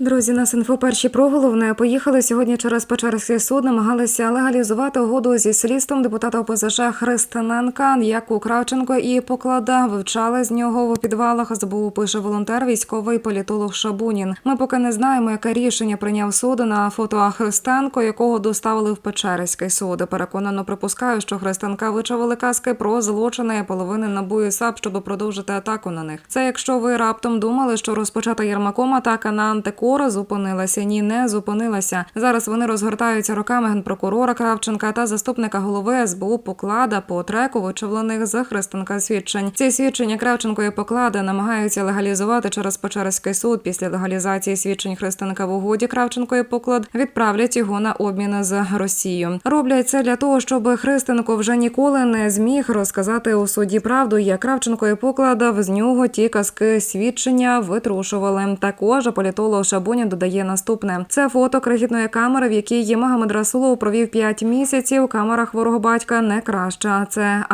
Друзі, нас інфо перші про головне. Поїхали сьогодні через Печерський суд. Намагалися легалізувати угоду зі слідством депутата ОПЗЖ Христиненка, яку Кравченко і поклада вивчали з нього в підвалах. СБУ пише волонтер, військовий політолог Шабунін. Ми поки не знаємо, яке рішення прийняв суд на фото Христенко, якого доставили в Печерський суд. Переконано припускаю, що Христенка вичавили казки про злочини половини НАБУ і САП, щоб продовжити атаку на них. Це якщо ви раптом думали, що розпочата Єрмаком атака на антикора зупинилася. Ні, не зупинилася. Зараз вони розгортаються роками генпрокурора Кравченка та заступника голови СБУ Поклада по треку вичавлених з Христенка свідчень. Ці свідчення Кравченко і Поклада намагаються легалізувати через Печерський суд. Після легалізації свідчень Христенка в угоді Кравченко і Поклад відправлять його на обмін з Росією. Роблять це для того, щоб Христенко вже ніколи не зміг розказати у суді правду. Як Кравченко і Поклада з нього ті казки свідчення витрушували. Також політолог Шабунін додає наступне: це фото крихітної камери, в якій Магомед Расулов провів 5 місяців. Камера хворого батька не краща. Це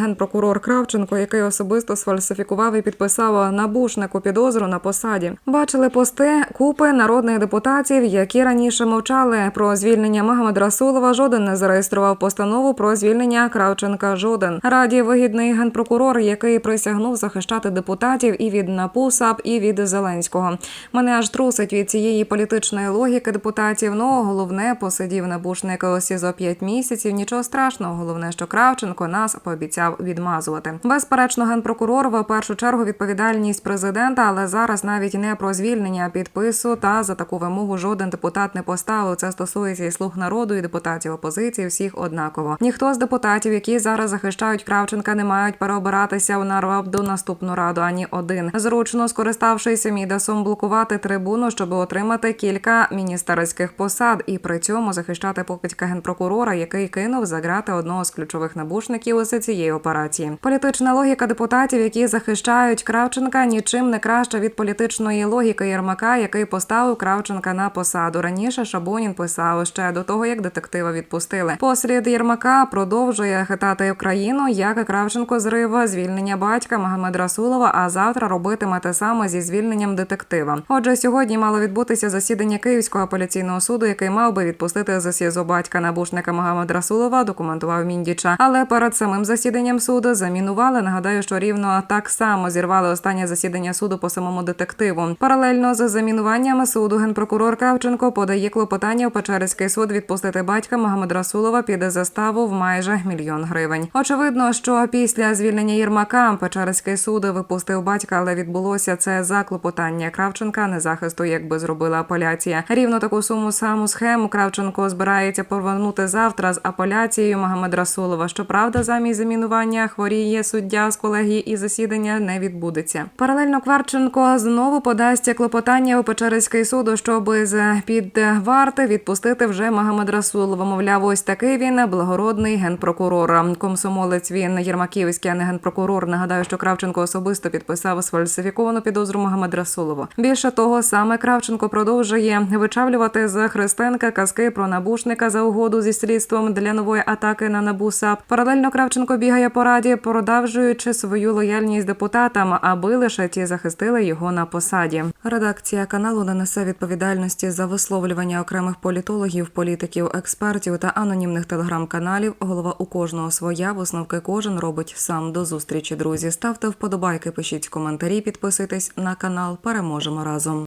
генпрокурор Кравченко, який особисто сфальсифікував і підписав набушнику підозру на посаді. Бачили пости купи народних депутатів, які раніше мовчали про звільнення Магомед Расулова. Жоден не зареєстрував постанову про звільнення Кравченка. Жоден раді вигідний генпрокурор, який присягнув захищати депутатів і від НАПУ, САП, і від Зеленського. Мене аж трусить від цієї політичної логіки депутатів. Ну головне посидів набушник у СІЗО 5 місяців. Нічого страшного. Головне, що Кравченко нас пообіцяв відмазувати. Безперечно, генпрокурор в першу чергу відповідальність президента, але зараз навіть не про звільнення підпису та за таку вимогу жоден депутат не поставив. Це стосується і слуг народу, і депутатів опозиції. Всіх однаково. Ніхто з депутатів, які зараз захищають Кравченка, не мають переобиратися нарвав до наступну раду. Ані один зручно скориставшись мідасом блокувати трибуну, щоб отримати кілька міністерських посад, і при цьому захищати покидька генпрокурора, який кинув за грати одного з ключових набушників із цієї операції. Політична логіка депутатів, які захищають Кравченка, нічим не краща від політичної логіки Єрмака, який поставив Кравченка на посаду. Раніше Шабунін писав ще до того, як детектива відпустили. Послід Єрмака продовжує хитати Україну, як Кравченко зрив звільнення батька Магомед Расулова. А завтра робитиме те саме зі звільненням детектива. Отже, сьогодні мало відбутися засідання Київського апеляційного суду, який мав би відпустити з СІЗО батька набушника Магомед Расулова, документував Міндіча. Але перед самим засіданням суду замінували. Нагадаю, що рівно так само зірвали останнє засідання суду по самому детективу. Паралельно з замінуванням суду генпрокурор Кравченко подає клопотання в Печерський суд відпустити батька Магомед Расулова під заставу в майже мільйон гривень. Очевидно, що після звільнення Єрмака Печерський суд випустив батька, але відбулося це за клопотання Кравченка, не захисту, якби зробила апеляція. Рівно таку суму саму схему Кравченко збирається повернути завтра з апеляцією Магомед Расулова. Щоправда, замість замінування хворіє суддя з колегії і засідання не відбудеться. Паралельно Кварченко знову подасть клопотання у Печерський суд, щоб з під варти відпустити вже Магомед Расулова. Мовляв, ось такий він благородний генпрокурор. Комсомолець він Єрмаківський, а не генпрокурор. Нагадаю, що Кравченко особисто підписав сфальсифіковану підозру Магомед Расулову. Більше того, саме Кравченко продовжує вичавлювати з Христенка казки про набушника за угоду зі слідством для нової атаки на набу САП. Паралельно Кравченко бігає по раді, продовжуючи свою лояльність депутатам, аби лише ті захистили його на посаді. Редакція каналу не несе відповідальності за висловлювання окремих політологів, політиків, експертів та анонімних телеграм-каналів. Голова у кожного своя висновки кожен робить сам. До зустрічі, друзі. Ставте вподобайки, пишіть коментарі, підписуйтесь на канал. Переможемо разом.